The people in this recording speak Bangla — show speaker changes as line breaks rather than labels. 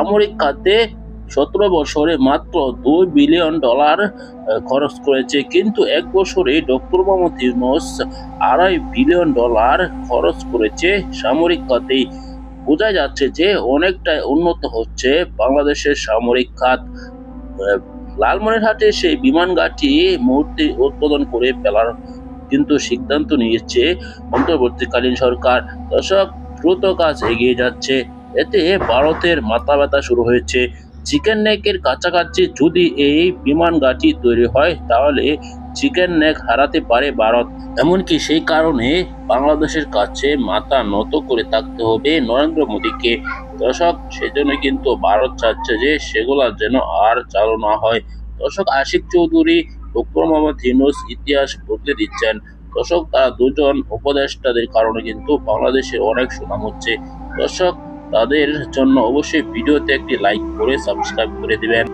সামরিক খাতে সতেরো বছরে মাত্র দুই বিলিয়ন ডলার খরচ করেছে। কিন্তু এক বছরে ডক্টর মোহাম্মদ ইউনুস আড়াই বিলিয়ন ডলার খরচ করেছে সামরিক খাতে বোঝা যাচ্ছে যে অনেকটাই উন্নত হচ্ছে বাংলাদেশের সামরিক খাত। লালমনিরহাটে সেই বিমান ঘাঁটি মুহূর্তে উৎপাদন করে ফেলার কিন্তু সিদ্ধান্ত নিয়েছে অন্তর্বর্তীকালীন সরকার। দর্শক, দ্রুত কাজ এগিয়ে যাচ্ছে। এতে ভারতের মাথা ব্যথা শুরু হয়েছে। চিকেন নেকের কাছাকাছি যদি এই বিমান ঘাঁটি তৈরি হয়, তাহলে চিকেন নেক হারাতে পারে ভারত। এমনকি সেই কারণে বাংলাদেশের কাছে মাথা নত করে থাকতে হবে নরেন্দ্র মোদীকে। দর্শক সেজন্য কিন্তু ভারত চাচ্ছে যে সেগুলা যেন আর চালু না হয়। দর্শক, আশিক চৌধুরী ডক্টর মোহাম্মদ ইউনুস ইতিহাস বদলে দিচ্ছেন। দর্শক, তারা দুজন উপদেষ্টাদের কারণে কিন্তু বাংলাদেশে অনেক সুনাম হচ্ছে। দর্শক তাদের জন্য অবশ্যই ভিডিওতে একটি লাইক করে সাবস্ক্রাইব করে দিবেন।